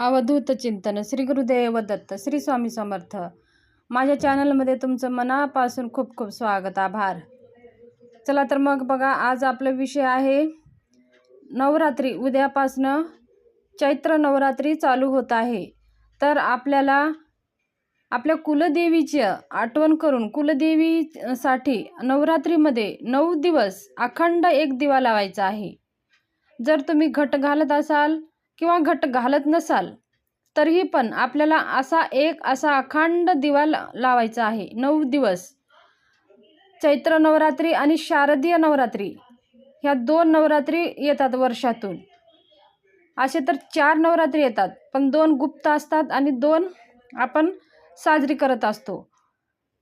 अवधूत चिंतन. श्री गुरुदेव दत्त श्री स्वामी समर्थ. माझ्या चॅनलमध्ये तुमचं मनापासून खूप खूप स्वागत आभार. चला तर मग बघा आज आपला विषय आहे नवरात्री. उद्यापासनं चैत्र नवरात्री चालू होत आहे. तर आपल्याला आपल्या कुलदेवीची आठवण करून कुलदेवीसाठी नवरात्रीमध्ये नऊ दिवस अखंड एक दिवा लावायचा आहे. जर तुम्ही घट घालत असाल किंवा घट घालत नसाल तरीही पण आपल्याला असा एक असा अखंड दिवा ला लावायचा आहे. नऊ दिवस. चैत्र नवरात्री आणि शारदीय नवरात्री ह्या दोन नवरात्री येतात वर्षातून. असे तर चार नवरात्री येतात पण दोन गुप्त असतात आणि दोन आपण साजरी करत असतो.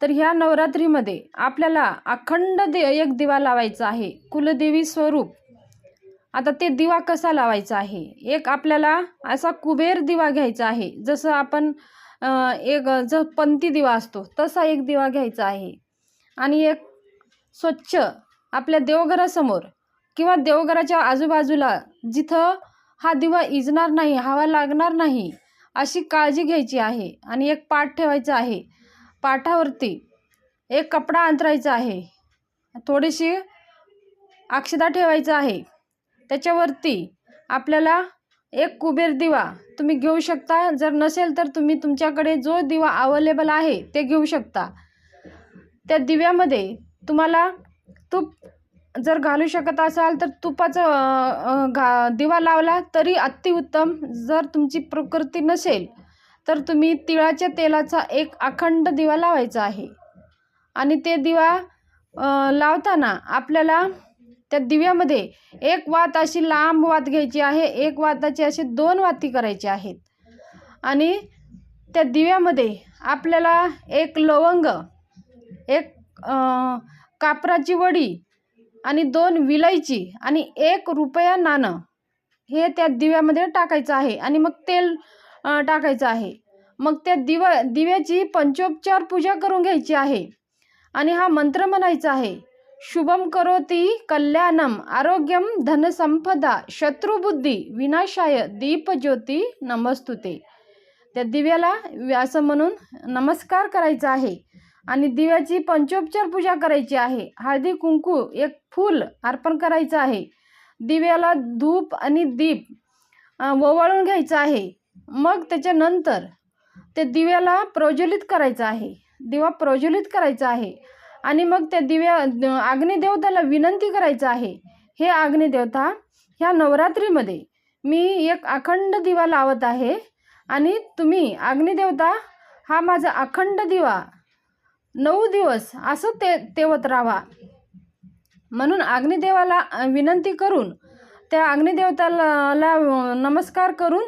तर ह्या नवरात्रीमध्ये आपल्याला अखंड दे एक दिवा लावायचा आहे. कुलदेवी स्वरूप. आता ते दिवा कसा लावायचा आहे? एक आपल्याला असा कुबेर दिवा घ्यायचा आहे जसं आपण एक जो पंथी दिवा असतो तसा एक दिवा घ्यायचा आहे. आणि एक स्वच्छ आपल्या देवघरासमोर किंवा देवघराच्या आजूबाजूला जिथं हा दिवा इजणार नाही हवा लागणार नाही अशी काळजी घ्यायची आहे. आणि एक पाठ ठेवायचा आहे. पाठावरती एक कपडा अंतरायचा आहे. थोडीशी अक्षदा ठेवायचं आहे. त्याच्यावरती आपल्याला एक कुबेर दिवा तुम्ही घेऊ शकता. जर नसेल तर तुम्ही तुमच्याकडे जो दिवा अवेलेबल आहे ते घेऊ शकता. त्या दिव्यामध्ये तुम्हाला तूप जर घालू शकत असाल तर तुपाचं घा दिवा लावला तरी अतिउत्तम. जर तुमची प्रकृती नसेल तर तुम्ही तिळाच्या तेलाचा एक अखंड दिवा लावायचा आहे. आणि ते दिवा लावताना आपल्याला त्या दिव्यामध्ये एक वात अशी लांब वात घ्यायची आहे एक वाताची अशी दोन वाती करायची आहेत. आणि त्या दिव्यामध्ये आपल्याला एक लवंग एक कापराची वडी आणि दोन विलायची आणि एक रुपया नाणं हे त्या दिव्यामध्ये टाकायचं आहे आणि मग तेल टाकायचं आहे. मग त्या दिवा दिव्याची पंचोपचार पूजा करून घ्यायची आहे. आणि हा मंत्र म्हणायचा आहे शुभम करोती कल्याणम आरोग्यम धनसंपदा शत्रुबुद्धी विनाशाय दीपज्योती नमस्तुते. त्या दिव्याला असं म्हणून नमस्कार करायचा आहे आणि दिव्याची पंचोपचार पूजा करायची आहे. हळदी कुंकू एक फूल अर्पण करायचं आहे. दिव्याला धूप आणि दीप ओवाळून घ्यायचं आहे. मग त्याच्यानंतर ते दिव्याला प्रज्वलित करायचं आहे. दिवा प्रज्वलित करायचा आहे. आणि मग त्या दिव्या अग्निदेवताला विनंती करायचं आहे. हे अग्निदेवता ह्या नवरात्रीमध्ये मी एक अखंड दिवा लावत आहे आणि तुम्ही अग्निदेवता हा माझा अखंड दिवा नऊ दिवस असं ते तेवत राहा. म्हणून अग्निदेवाला विनंती करून त्या अग्निदेवताला नमस्कार करून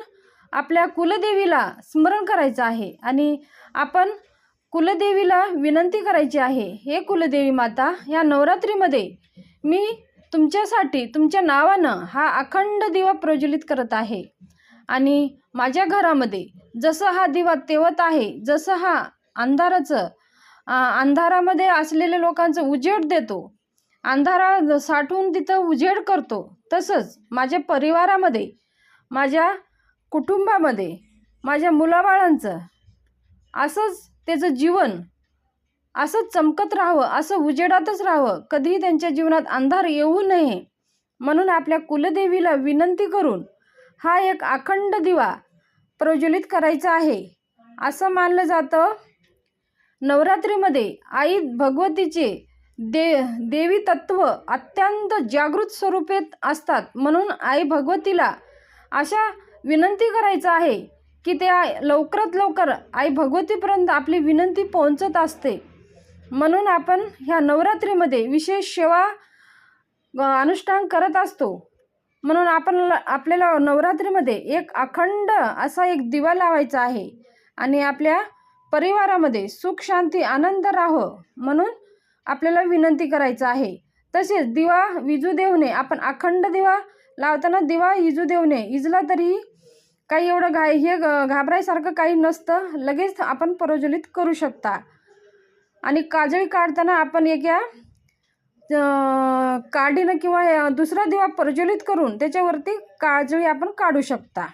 आपल्या कुलदेवीला स्मरण करायचं आहे. आणि आपण कुलदेवीला विनंती करायची आहे. हे कुलदेवी माता या नवरात्रीमध्ये मी तुमच्यासाठी तुमच्या नावानं हा अखंड दिवा प्रज्वलित करत आहे. आणि माझ्या घरामध्ये जसं हा दिवा तेवत आहे जसं हा अंधाराचं अंधारामध्ये असलेल्या लोकांचं उजेड देतो अंधारा साठवून तिथं उजेड करतो तसंच माझ्या परिवारामध्ये माझ्या कुटुंबामध्ये माझ्या मुलाबाळांचं असंच त्याचं जीवन असंच चमकत राहावं असं उजेडातच राहावं. कधीही त्यांच्या जीवनात अंधार येऊ नये. म्हणून आपल्या कुलदेवीला विनंती करून हा एक अखंड दिवा प्रज्वलित करायचा आहे. असं मानलं जातं. नवरात्रीमध्ये आई भगवतीचे दे देवी तत्व अत्यंत जागृत स्वरूपेत असतात. म्हणून आई भगवतीला अशा विनंती करायचं आहे. की त्या लवकरात लवकर आई भगवतीपर्यंत आपली विनंती पोहोचत असते. म्हणून आपण ह्या नवरात्रीमध्ये विशेष सेवा अनुष्ठान करत असतो. म्हणून आपण आपल्याला नवरात्रीमध्ये एक अखंड असा एक दिवा लावायचा आहे आणि आपल्या परिवारामध्ये सुख शांती आनंद राहो म्हणून आपल्याला विनंती करायचं आहे. तसेच दिवा विजू देवने आपण अखंड दिवा लावताना दिवा इजू देऊ इजला तरी काही एवढं घाय हे घाबरायसारखं काही नसतं. लगेच आपण प्रज्वलित करू शकता. आणि काजळी काढताना आपण एका या काडीनं किंवा दुसरा दिवा प्रज्वलित करून त्याच्यावरती काजळी आपण काढू शकता.